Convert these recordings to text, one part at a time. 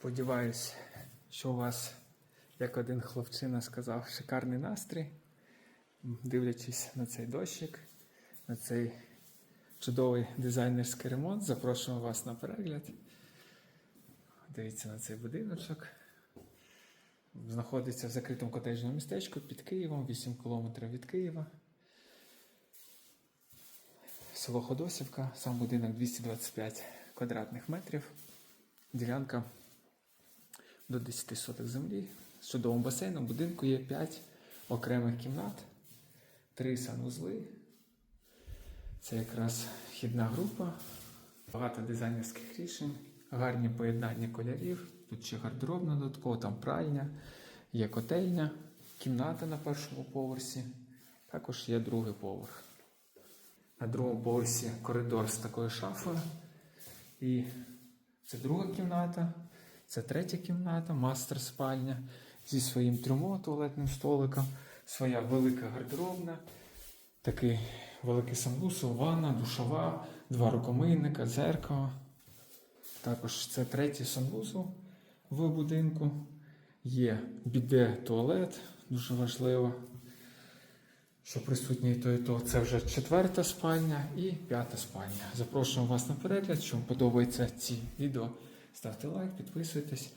Сподіваюсь, що у вас, як один хлопчина сказав, шикарний настрій. Дивлячись на цей дощик, на цей чудовий дизайнерський ремонт, запрошуємо вас на перегляд. Дивіться на цей будиночок. Знаходиться в закритому котеджному містечку під Києвом, 8 кілометрів від Києва. Село Ходосівка, сам будинок 225 квадратних метрів. Ділянка до 10 соток землі. З чудовим басейном. Будинку є 5 окремих кімнат, 3 санвузли. Це якраз вхідна група, багато дизайнерських рішень, гарні поєднання кольорів. Тут ще гардеробна додатково, там пральня, є котельня, кімната на першому поверсі. Також є другий поверх. На другому поверсі коридор з такою шафою. І це друга кімната, це третя кімната, мастер спальня зі своїм трюмо, туалетним столиком, своя велика гардеробна, такий великий санвузол, ванна, душова, два рукомийника, дзеркало. Також це третій санвузол в будинку. Є біде туалет, дуже важливо, що присутній то і то. Це вже четверта спальня і п'ята спальня. Запрошуємо вас на перегляд. Якщо вам подобаються ці відео, ставте лайк, підписуйтесь.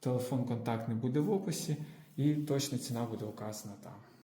Телефон контактний буде в описі і точна ціна буде указана там.